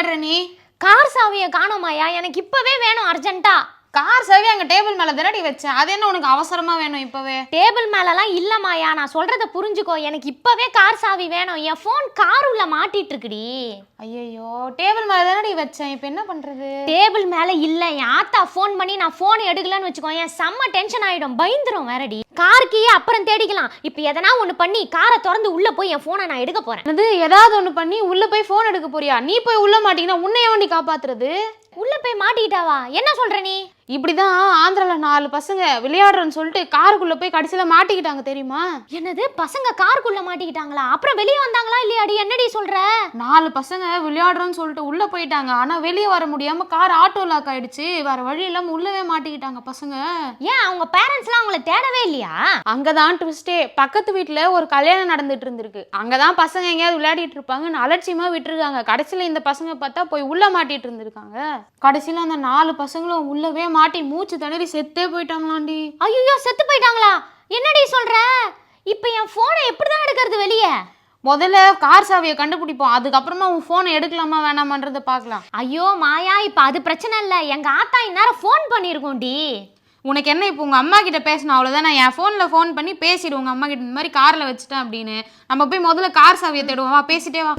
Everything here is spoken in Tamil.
தேடுற நீ? கார் சாவியை காணோமாயா எனக்கு இப்பவே வேணும் அர்ஜென்ட்டா கார் சாவி அங்க டேபிள் மேல தானடி வச்சேன். அது என்ன உனக்கு அவசரமா வேணும் இப்பவே? டேபிள் மேலலாம் இல்லம்மாயா நான் சொல்றத புரிஞ்சுக்கோ. எனக்கு இப்பவே கார் சாவி வேணும். என் ஃபோன் கார் உள்ள மாட்டிட்டு இருக்குடி ஐயோ டேபிள் மேல தானடி வச்சேன். இப்போ என்ன பண்றது? டேபிள் மேல இல்ல. என் ஆத்தா ஃபோன் பண்ணி நான் ஃபோன் எடுக்கலன்னு வச்சுக்கோ என் செம்ம டென்ஷன் ஆயிடும். பயந்துரும் வேறடி. கார் கீ அப்புறம் தேடிக்கலாம். இப்போ எதனா ஒன்று பண்ணி காரை திறந்து உள்ள போய் என் ஃபோனை நான் எடுக்க போறேன். அது ஏதாவது ஒண்ணு பண்ணி உள்ள போய் ஃபோன் எடுக்க போறியா? நீ போய் உள்ள மாட்டீங்கன்னா உன்னை எவன்டி காப்பாத்துறது? உள்ள போய் மாட்டிக்கிட்டாவா? என்ன சொல்ற நீ? இப்படிதான் ஆந்திரால நாலு பசங்க விளையாடுறேன்னு சொல்லிட்டு காருக்குள்ள போய் கடைசியில மாட்டிக்கிட்டாங்க தெரியுமா? என்னது? பசங்க காருக்குள்ள மாட்டிக்கிட்டாங்களா? அப்புறம் வெளியே வந்தாங்களா இல்லையாடி என்னடி சொல்ற? நாலு பசங்க விளையாடுறோன்னு சொல்லிட்டு உள்ள போயிட்டாங்க. ஆனா வெளியே வர முடியாம கார் ஆட்டோ லாக் ஆயிடுச்சு. வேற வழி இல்லாம உள்ளவே மாட்டிக்கிட்டாங்க பசங்க. ஏன்? அவங்க பேரண்ட்ஸ்லாம் அவங்கள தேடவே இல்லையா? அங்கதான் ட்விஸ்டே பக்கத்து வீட்ல ஒரு கல்யாணம் நடந்துட்டு இருந்திருக்கு. அங்கதான் பசங்க எங்கேயாவது விளையாடிட்டு இருப்பாங்கன்னு அலட்சியமா விட்டுருக்காங்க. கடைசியில இந்த பசங்க பார்த்தா போய் உள்ள மாட்டிட்டு இருந்திருக்காங்க. கடைசியில அந்த நாலு பசங்களும் உள்ளவே மாட்டி மூச்சு திணறி செத்தே போயிட்டாங்களாண்டி. ஐயோ செத்து போயிட்டாங்களா? என்னடி சொல்ற? இப்போ என் ஃபோனை எப்படி தான் எடுக்கிறது வெளியே? முதல்ல கார் சாவியை கண்டுபிடிப்போம். அதுக்கப்புறமா உன் ஃபோனை எடுக்கலாமா வேணாமான்றதை பார்க்கலாம். ஐயோ மாயா இப்போ அது பிரச்சனை இல்லை. எங்க ஆத்தா இந்நேரம் ஃபோன் பண்ணியிருக்கோண்டி உனக்கு என்ன இப்போ உங்கள் அம்மா கிட்ட பேசணும்? அவ்வளோதான் நான் என் ஃபோனில் ஃபோன் பண்ணி பேசிடு. உங்கள் அம்மா கிட்ட இந்த மாதிரி காரில் வச்சுட்டேன் அப்படின்னு. நம்ம போய் முதல்ல கார் சாவியை தேடுவோம். வா பேசிட்டே வா.